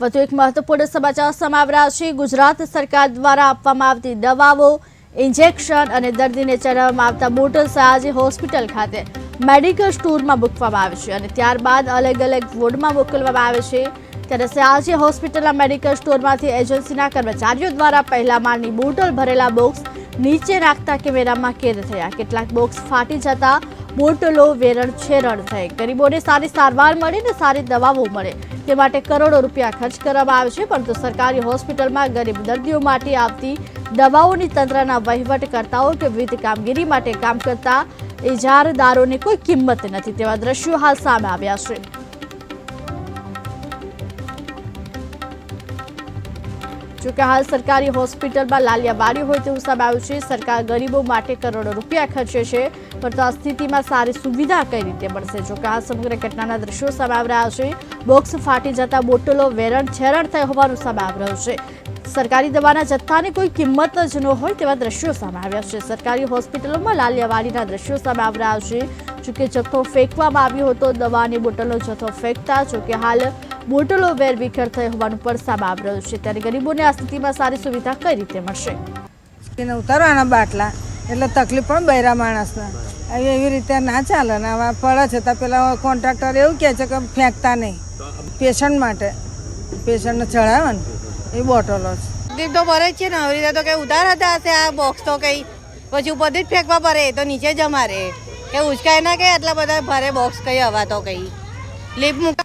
વધુ એક મહત્વપૂર્ણ સમાચાર સામે છે. ગુજરાત સરકાર દ્વારા આપવામાં આવતી દવાઓ, ઇન્જેક્શન અને દર્દીને ચડાવવામાં આવતા બોટલ આજે હોસ્પિટલ ખાતે મેડિકલ સ્ટોરમાં મૂકવામાં આવે છે અને ત્યારબાદ અલગ અલગ વોર્ડમાં મોકલવામાં આવે છે. ત્યારે સયાજી હોસ્પિટલના મેડિકલ સ્ટોરમાંથી એજન્સીના કર્મચારીઓ દ્વારા પહેલા માળની બોટલ ભરેલા બોક્સ નીચે રાખતા કેમેરામાં કેદ થયા. કેટલાક બોક્સ ફાટી જતા બોટલો, વેરણ, છેરણ થઈ. ગરીબોને સારી સારવાર મળે ને સારી દવાઓ મળે. તે માટે કરોડો રૂપિયા ખર્ચ કરવામાં આવે છે, પરંતુ સરકારી હોસ્પિટલમાં ગરીબ દર્દીઓ માટે આવતી દવાઓની તંત્રના વહીવટકર્તાઓ કે વિવિધ કામગીરી માટે કામ કરતા ઇજારદારોને કોઈ કિંમત નથી. તેવા દ્રશ્યો હાલ સામે આવ્યા છે. જોકે હાલ સરકારી હોસ્પિટલમાં લાલિયાવાડી હોય તેવું સામે છે. સરકાર ગરીબો માટે કરોડો રૂપિયા ખર્ચે છે. પરંતુ આ સ્થિતિમાં સારી સુવિધા કઈ રીતે મળશે? જોકે આ સમગ્ર ઘટનાના દ્રશ્યો સામે આવી રહ્યા છે. બોક્સ ફાટી જતા બોટલો વેરણ છેરણ થઈ હોવાનું સામે રહ્યું છે. સરકારી દવાના જથ્થાની કોઈ કિંમત જ ન હોય તેવા દ્રશ્યો સામે આવ્યા છે. સરકારી હોસ્પિટલોમાં લાલિયાવાડીના દ્રશ્યો સામે આવી રહ્યા છે. જોકે જથ્થો ફેંકવામાં આવ્યો હતો. દવાની બોટલો જથ્થો ફેંકતા જોકે હાલ બોટલો વેરવિખેર થઈ હોવાનું પણ સામે આવી રહ્યું છે. ત્યારે ગરીબોને આ સ્થિતિમાં સારી સુવિધા કઈ રીતે મળશે? એને ઉતારવાના બાટલા. એટલે તકલીફ પણ બૈરા માણસને. એવી રીતે ના ચાલે ને આવા પડે છે તો પેલા કોન્ટ્રાક્ટર એવું કહે છે કે ફેંકતા નહીં. પેશન્ટ માટે. પેશન્ટને ચડાવે ને એ બોટલો છે. તકલીફ તો પડે જ છે ને. આવી રીતે તો કઈ ઉધાર હતા હશે આ બોક્સ તો કઈ. પછી ઉપરથી જ ફેંકવા પડે તો નીચે જ અમારે. કે ઉચકાય ના કે આટલા બધા ભારે બોક્સ કઈ હવા તો કઈ. લીપ મૂક